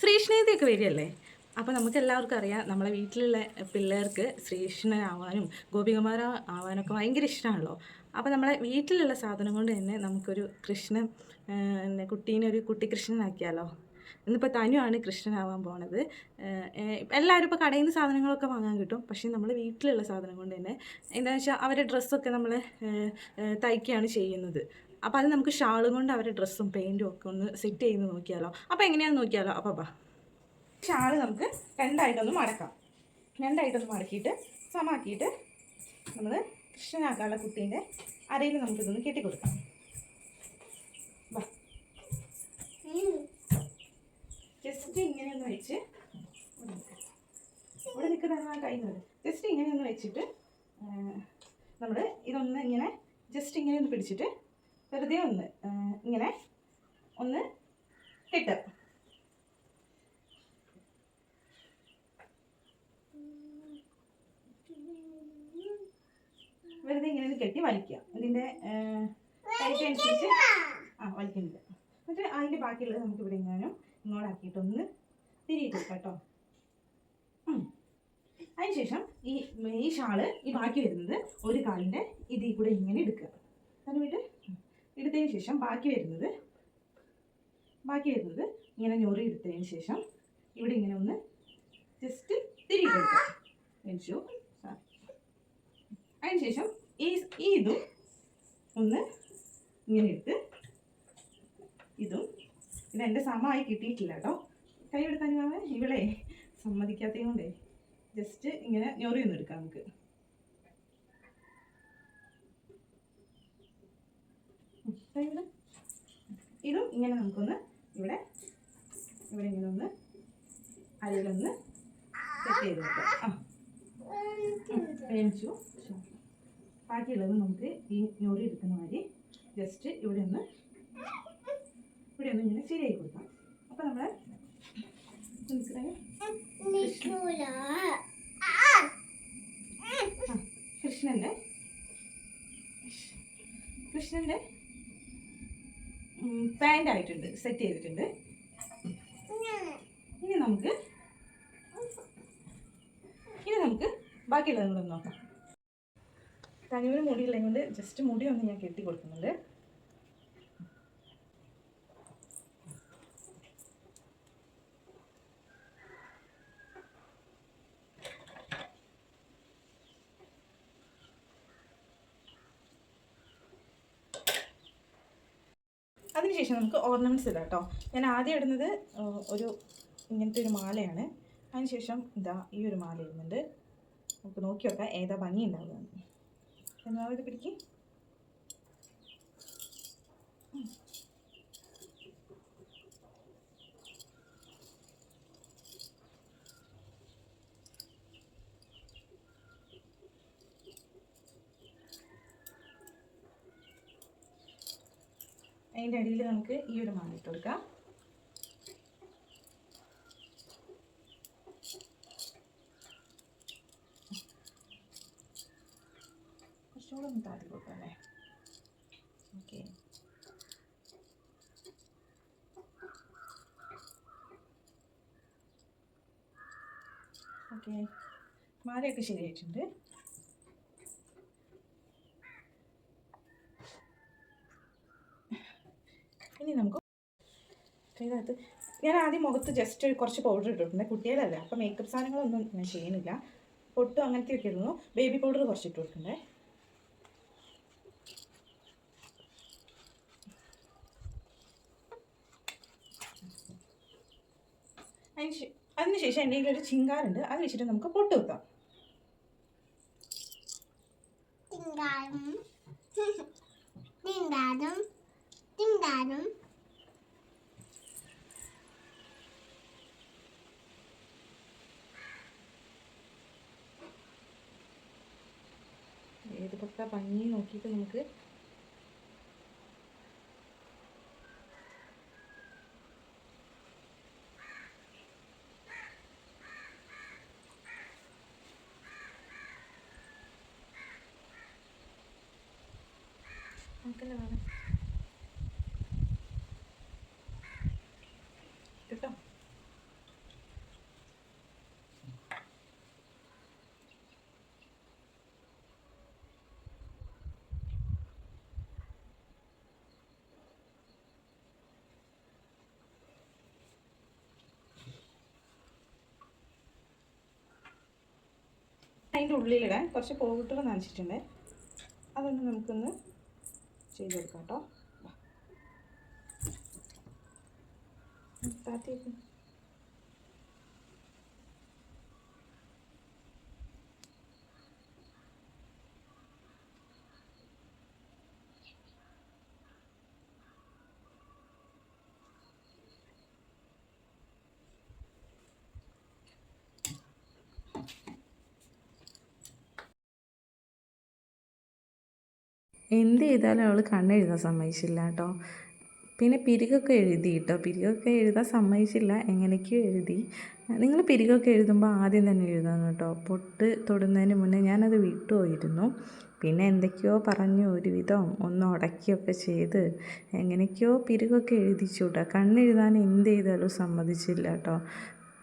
ശ്രീകൃഷ്ണേതിയൊക്കെ വരികയല്ലേ? അപ്പോൾ നമുക്ക് എല്ലാവർക്കും അറിയാം നമ്മളെ വീട്ടിലുള്ള പിള്ളേർക്ക് ശ്രീകൃഷ്ണനാവാനും ഗോപികുമാര ആവാനൊക്കെ ഭയങ്കര ഇഷ്ടമാണല്ലോ അപ്പോൾ നമ്മളെ വീട്ടിലുള്ള സാധനം കൊണ്ട് തന്നെ നമുക്കൊരു കൃഷ്ണൻ കുട്ടീനെ ഒരു കുട്ടി കൃഷ്ണനാക്കിയാലോ? ഇന്നിപ്പോൾ തനുവാണ് കൃഷ്ണനാവാൻ പോണത്. എല്ലാവരും ഇപ്പോൾ കടയിൽ നിന്ന് സാധനങ്ങളൊക്കെ വാങ്ങാൻ കിട്ടും. പക്ഷേ നമ്മൾ വീട്ടിലുള്ള സാധനം കൊണ്ട് തന്നെ എന്താണെന്ന് വെച്ചാൽ അവരുടെ ഡ്രസ്സൊക്കെ നമ്മൾ തയ്ക്കുകയാണ് ചെയ്യുന്നത്. അപ്പോൾ അത് നമുക്ക് ഷാളും കൊണ്ട് അവരുടെ ഡ്രസ്സും പെയിന്റും ഒക്കെ ഒന്ന് സെറ്റ് ചെയ്ത് നോക്കിയാലോ. അപ്പോൾ എങ്ങനെയാണെന്ന് നോക്കിയാലോ? അപ്പോൾ ബാ ഷാൾ നമുക്ക് രണ്ടായിട്ടൊന്ന് മടക്കാം. രണ്ടായിട്ടൊന്ന് മടക്കിയിട്ട് സമാക്കിയിട്ട് നമ്മൾ കൃഷ്ണനാക്കാനുള്ള കുട്ടീന്റെ അരയിൽ നമുക്കിതൊന്ന് കെട്ടിക്കൊടുക്കാം. ജസ്റ്റ് ഇങ്ങനെ ഒന്ന് വെച്ച് ഇവിടെ നിൽക്കുന്ന കഴിയുന്നത് ജസ്റ്റ് ഇങ്ങനെ ഒന്ന് വെച്ചിട്ട് നമ്മൾ ഇതൊന്ന് ഇങ്ങനെ ജസ്റ്റ് ഇങ്ങനെ ഒന്ന് പിടിച്ചിട്ട് വെറുതെ ഒന്ന് ഇങ്ങനെ ഒന്ന് കിട്ടും വെറുതെ ഇങ്ങനെ കെട്ടി വലിക്കുക. ഇതിന്റെ അനുസരിച്ച് ആ വലിക്കണ്ട എന്നിട്ട് അതിന്റെ ബാക്കിയുള്ളത് നമുക്ക് ഇവിടെ എങ്ങാനും ഇങ്ങോട്ടാക്കിയിട്ടൊന്ന് തിരിയിട്ട് കേട്ടോ. അതിനുശേഷം ഈ ഈ ഷാൾ ഈ ബാക്കി വരുന്നത് ഒരു കാലിന്റെ ഇതിൽ കൂടെ ഇങ്ങനെ എടുക്കുക. അതിനുവേണ്ടി എടുത്തതിന് ശേഷം ബാക്കി വരുന്നത് ബാക്കി വരുന്നത് ഇങ്ങനെ ഞൊറി എടുത്തതിന് ശേഷം ഇവിടെ ഇങ്ങനെ ഒന്ന് ജസ്റ്റ് തിരികെ വെച്ചു അതിനുശേഷം ഈ ഈ ഇതും ഒന്ന് ഇങ്ങനെ എടുത്ത് ഇതും ഇത് എന്റെ സമമായി കിട്ടിയിട്ടില്ല കേട്ടോ. കൈ എടുത്താൽ ഇവളെ സമ്മതിക്കാത്തത് കൊണ്ടേ. ജസ്റ്റ് ഇങ്ങനെ ഞൊറി ഒന്ന് എടുക്കാം നമുക്ക്. ഇവിടെ. ഇതും ഇങ്ങനെ നമുക്കൊന്ന് ഇവിടെ ഇവിടെ ഇങ്ങനെ ഒന്ന് അരിയിലൊന്ന് സെറ്റ് ചെയ്ത് കൊടുക്കാം. ആ. ബാക്കിയുള്ളത് നമുക്ക് ഈ ഞൊറി എടുക്കുന്ന മാതിരി ജസ്റ്റ് ഇവിടെ ഒന്ന് ഇവിടെ ഒന്ന് ഇങ്ങനെ ശരിയായി കൊടുക്കാം. അപ്പോൾ നമ്മൾ കൃഷ്ണന്റെ കൃഷ്ണന്റെ പാന്റ് ആയിട്ടുണ്ട് സെറ്റ് ചെയ്തിട്ടുണ്ട്. ഇനി നമുക്ക് ഇനി നമുക്ക് ബാക്കിയുള്ളതും കൂടെ നോക്കാം. തനിവിന് മുടിയില്ലെങ്കിൽ കൊണ്ട് ജസ്റ്റ് മുടി ഒന്ന് ഞാൻ കെട്ടി കൊടുക്കുന്നുണ്ട് അതിനുശേഷം നമുക്ക് ഓർണമെന്റ്സ് ഇടാം കേട്ടോ. ഞാൻ ആദ്യം ഇടുന്നത് ഒരു ഇങ്ങനത്തെ ഒരു മാലയാണ്. അതിനുശേഷം ഇതാ ഈ ഒരു മാല ഇടുന്നുണ്ട്. നമുക്ക് നോക്കി നോക്കാം ഏതാ ഭംഗി ഉണ്ടാവുക എന്നാൽ ഇത് പിടിക്ക്. അതിന്റെ അടിയിൽ നമുക്ക് ഈ ഒരു മാങ്ങ ഇട്ട് കൊടുക്കാം. കുറച്ചുകൂടെ ഒന്ന് താത്തി കൊടുക്കാം അല്ലേ? ഓക്കെ. ഓക്കെ. മാലയൊക്കെ ശരിയായിട്ടുണ്ട്. ഇനി നമുക്ക് ഇതിനകത്ത് ഞാൻ ആദ്യം മുഖത്ത് ജസ്റ്റ് കുറച്ച് പൗഡർ ഇട്ടിട്ടുണ്ട്. കുട്ടികളല്ലേ അപ്പോൾ മേക്കപ്പ് സാധനങ്ങളൊന്നും ഞാൻ ചെയ്യുന്നില്ല. പൊട്ടും അങ്ങനത്തെ ഒക്കെ ഇരുന്നു ബേബി പൗഡർ കുറച്ച് ഇട്ട് കൊടുക്കണ്ടേ? അതിന് അതിനുശേഷം എന്റെ കയ്യിൽ ഒരു ചിങ്കാറുണ്ട്. അത് വെച്ചിട്ട് നമുക്ക് പൊട്ട് വെക്കാം. 띵다 തിങ്കാനും ഏത് പക്ക ഭംഗി നോക്കിയിട്ട് നമുക്ക് നമുക്കല്ലേ വേണം അതിന്റെ ഉള്ളിലിടാൻ കുറച്ച് പോകിട്ടുകൾ നനച്ചിട്ടുണ്ട് അതൊന്ന് നമുക്കൊന്ന് ചെയ്ത് കൊടുക്കാം കേട്ടോ വാ. എന്ത് ചെയ്താലും അവൾ കണ്ണെഴുതാൻ സമ്മതിച്ചില്ല കേട്ടോ. പിന്നെ പിരികൊക്കെ എഴുതി കേട്ടോ. പിരികൊക്കെ എഴുതാൻ സമ്മതിച്ചില്ല. എങ്ങനെയൊക്കെയോ എഴുതി. നിങ്ങൾ പിരികൊക്കെ എഴുതുമ്പോൾ ആദ്യം തന്നെ എഴുതണം കേട്ടോ. പൊട്ട് തൊടുന്നതിന് മുന്നേ ഞാനത് വിട്ടുപോയിരുന്നു പിന്നെ എന്തൊക്കെയോ പറഞ്ഞു ഒരുവിധം ഒന്ന് ഉടക്കിയൊക്കെ ചെയ്ത് എങ്ങനെയൊക്കെയോ പിരികൊക്കെ എഴുതിച്ചു കേട്ടോ കണ്ണെഴുതാൻ എന്ത് ചെയ്താലും സമ്മതിച്ചില്ല കേട്ടോ.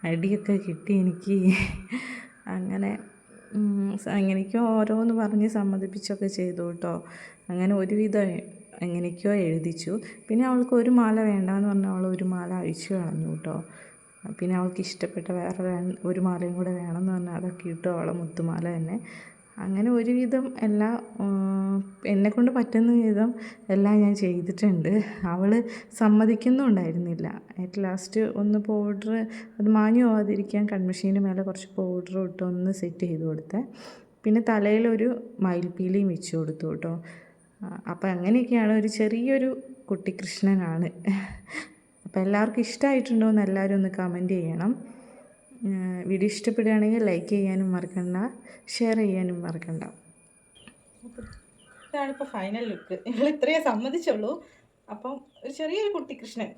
അടിയൊക്കെ കിട്ടി എനിക്ക്. അങ്ങനെ അങ്ങനെയൊക്കെ ഓരോന്ന് പറഞ്ഞ് സമ്മതിപ്പിച്ചൊക്കെ ചെയ്തു കേട്ടോ. അങ്ങനെ ഒരുവിധം എങ്ങനെയൊക്കെയോ എഴുതിച്ചു. പിന്നെ അവൾക്ക് ഒരു മാല വേണ്ടാന്ന് പറഞ്ഞാൽ അവൾ ഒരു മാല അഴിച്ചു കളഞ്ഞു കേട്ടോ. പിന്നെ അവൾക്ക് ഇഷ്ടപ്പെട്ട വേറെ ഒരു മാലയും കൂടെ വേണമെന്ന് പറഞ്ഞാൽ അതൊക്കെ ഇട്ടു അവളെ മുത്തുമാല തന്നെ. അങ്ങനെ ഒരുവിധം എല്ലാ എന്നെക്കൊണ്ട് പറ്റുന്ന വിധം എല്ലാം ഞാൻ ചെയ്തിട്ടുണ്ട്. അവൾ സമ്മതിക്കുന്നുണ്ടായിരുന്നില്ല. അറ്റ് ലാസ്റ്റ് ഒന്ന് പൗഡർ അത് മാഞ്ഞു പോവാതിരിക്കാൻ കൺമഷീന്റെ മേലെ കുറച്ച് പൗഡർ ഇട്ട് ഒന്ന് സെറ്റ് ചെയ്ത് കൊടുത്തേ. പിന്നെ തലയിലൊരു മയിൽപ്പീലിയും വെച്ച് കൊടുത്തു കേട്ടോ. അപ്പം അങ്ങനെയൊക്കെയാണ് ഒരു ചെറിയൊരു കുട്ടിക്കൃഷ്ണനാണ് അപ്പോൾ എല്ലാവർക്കും ഇഷ്ടമായിട്ടുണ്ടോ എന്ന് എല്ലാവരും ഒന്ന് കമന്റ് ചെയ്യണം. വീഡിയോ ഇഷ്ടപ്പെടുകയാണെങ്കിൽ ലൈക്ക് ചെയ്യാനും മറക്കണ്ട ഷെയർ ചെയ്യാനും മറക്കണ്ട. ഇതാണ് ഇപ്പോൾ ഫൈനൽ ലുക്ക് നിങ്ങൾ ഇത്രയേ സമ്മതിച്ചുള്ളൂ. അപ്പം ഒരു ചെറിയൊരു കുട്ടിക്കൃഷ്ണൻ